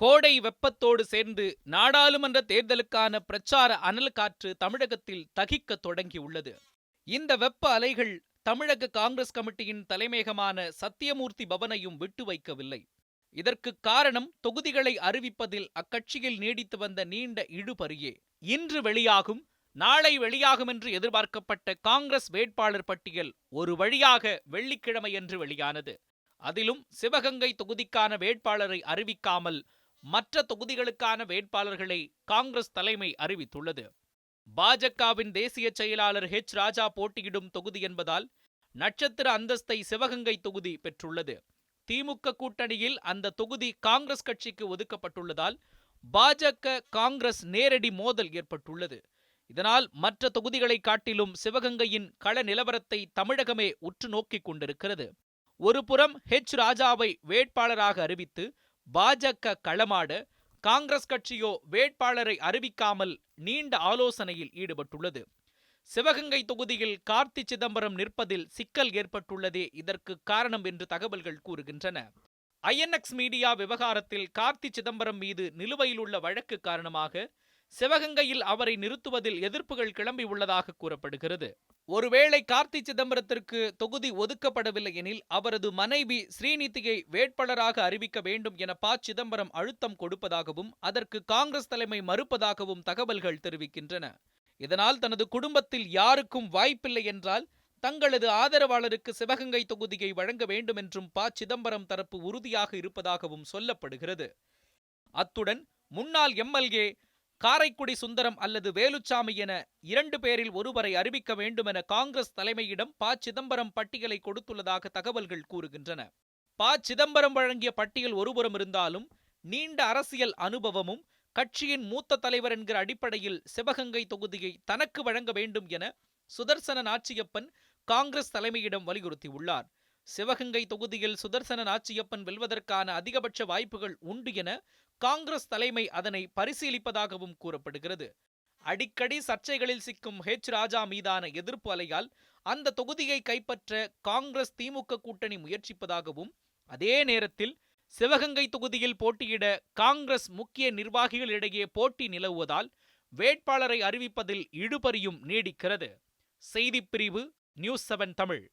கோடை வெப்பத்தோடு சேர்ந்து நாடாளுமன்ற தேர்தலுக்கான பிரச்சார அனல் காற்று தமிழகத்தில் தகிக்க தொடங்கியுள்ளது. இந்த வெப்ப அலைகள் தமிழக காங்கிரஸ் கமிட்டியின் தலைமையகமான சத்தியமூர்த்தி பவனையும் விட்டு வைக்கவில்லை. இதற்கு காரணம் தொகுதிகளை அறிவிப்பதில் அக்கட்சியில் நீடித்து வந்த நீண்ட இழுபறியே. இன்று வெளியாகும் நாளை வெளியாகும் என்று எதிர்பார்க்கப்பட்ட காங்கிரஸ் வேட்பாளர் பட்டியல் ஒரு வழியாக வெள்ளிக்கிழமையன்று வெளியானது. அதிலும் சிவகங்கை தொகுதிக்கான வேட்பாளரை அறிவிக்காமல் மற்ற தொகுதிகளுக்கான வேட்பாளர்களை காங்கிரஸ் தலைமை அறிவித்துள்ளது. பாஜகவின் தேசிய செயலாளர் ஹெச் ராஜா போட்டியிடும் தொகுதி என்பதால் நட்சத்திர அந்தஸ்தை சிவகங்கை தொகுதி பெற்றுள்ளது. திமுக கூட்டணியில் அந்த தொகுதி காங்கிரஸ் கட்சிக்கு ஒதுக்கப்பட்டுள்ளதால் பாஜக காங்கிரஸ் நேரடி மோதல் ஏற்பட்டுள்ளது. இதனால் மற்ற தொகுதிகளை காட்டிலும் சிவகங்கையின் கள நிலவரத்தை தமிழகமே உற்று நோக்கிக் கொண்டிருக்கிறது. ஒருபுறம் ஹெச் ராஜாவை வேட்பாளராக அறிவித்து பாஜக களமாட காங்கிரஸ் கட்சியோ வேட்பாளரை அறிவிக்காமல் நீண்ட ஆலோசனையில் ஈடுபட்டுள்ளது. சிவகங்கை தொகுதியில் கார்த்தி சிதம்பரம் நிற்பதில் சிக்கல் ஏற்பட்டுள்ளதே இதற்கு காரணம் என்று தகவல்கள் கூறுகின்றன. ஐஎன்எக்ஸ் மீடியா விவகாரத்தில் கார்த்தி சிதம்பரம் மீது நிலுவையில் உள்ள வழக்கு காரணமாக சிவகங்கையில் அவரை நிறுத்துவதில் எதிர்ப்புகள் கிளம்பி உள்ளதாக கூறப்படுகிறது. ஒருவேளை கார்த்தி சிதம்பரத்திற்கு தொகுதி ஒதுக்கப்படவில்லை எனில் அவரது மனைவி ஸ்ரீநிதியை வேட்பாளராக அறிவிக்க வேண்டும் என ப. சிதம்பரம் அழுத்தம் கொடுப்பதாகவும் அதற்கு காங்கிரஸ் தலைமை மறுப்பதாகவும் தகவல்கள் தெரிவிக்கின்றன. இதனால் தனது குடும்பத்தில் யாருக்கும் வாய்ப்பில்லை என்றால் தங்களது ஆதரவாளருக்கு சிவகங்கை தொகுதியை வழங்க வேண்டும் என்றும் ப. சிதம்பரம் தரப்பு உறுதியாக இருப்பதாகவும் சொல்லப்படுகிறது. அத்துடன் முன்னாள் எம்எல்ஏ காரைக்குடி சுந்தரம் அல்லது வேலுச்சாமி என இரண்டு பேரில் ஒருவரை அறிவிக்க வேண்டுமென காங்கிரஸ் தலைமையிடம் ப. சிதம்பரம் பட்டியலை கொடுத்துள்ளதாக தகவல்கள் கூறுகின்றன. ப. சிதம்பரம் வழங்கிய பட்டியல் ஒருபுறம் இருந்தாலும் நீண்ட அரசியல் அனுபவமும் கட்சியின் மூத்த தலைவர் என்கிற அடிப்படையில் சிவகங்கை தொகுதியை தனக்கு வழங்க வேண்டும் என சுதர்சன நாச்சியப்பன் காங்கிரஸ் தலைமையிடம் வலியுறுத்தியுள்ளார். சிவகங்கை தொகுதியில் சுதர்சன நாச்சியப்பன் வெல்வதற்கான அதிகபட்ச வாய்ப்புகள் உண்டு என காங்கிரஸ் தலைமை அதனை பரிசீலிப்பதாகவும் கூறப்படுகிறது. அடிக்கடி சர்ச்சைகளில் சிக்கும் ஹெச் ராஜா மீதான எதிர்ப்பு அலையால் அந்த தொகுதியை கைப்பற்ற காங்கிரஸ் திமுக கூட்டணி முயற்சிப்பதாகவும் அதே நேரத்தில் சிவகங்கை தொகுதியில் போட்டியிட காங்கிரஸ் முக்கிய நிர்வாகிகளிடையே போட்டி நிலவுவதால் வேட்பாளரை அறிவிப்பதில் இழுபறியும் நீடிக்கிறது. செய்திப்பிரிவு நியூஸ் செவன் தமிழ்.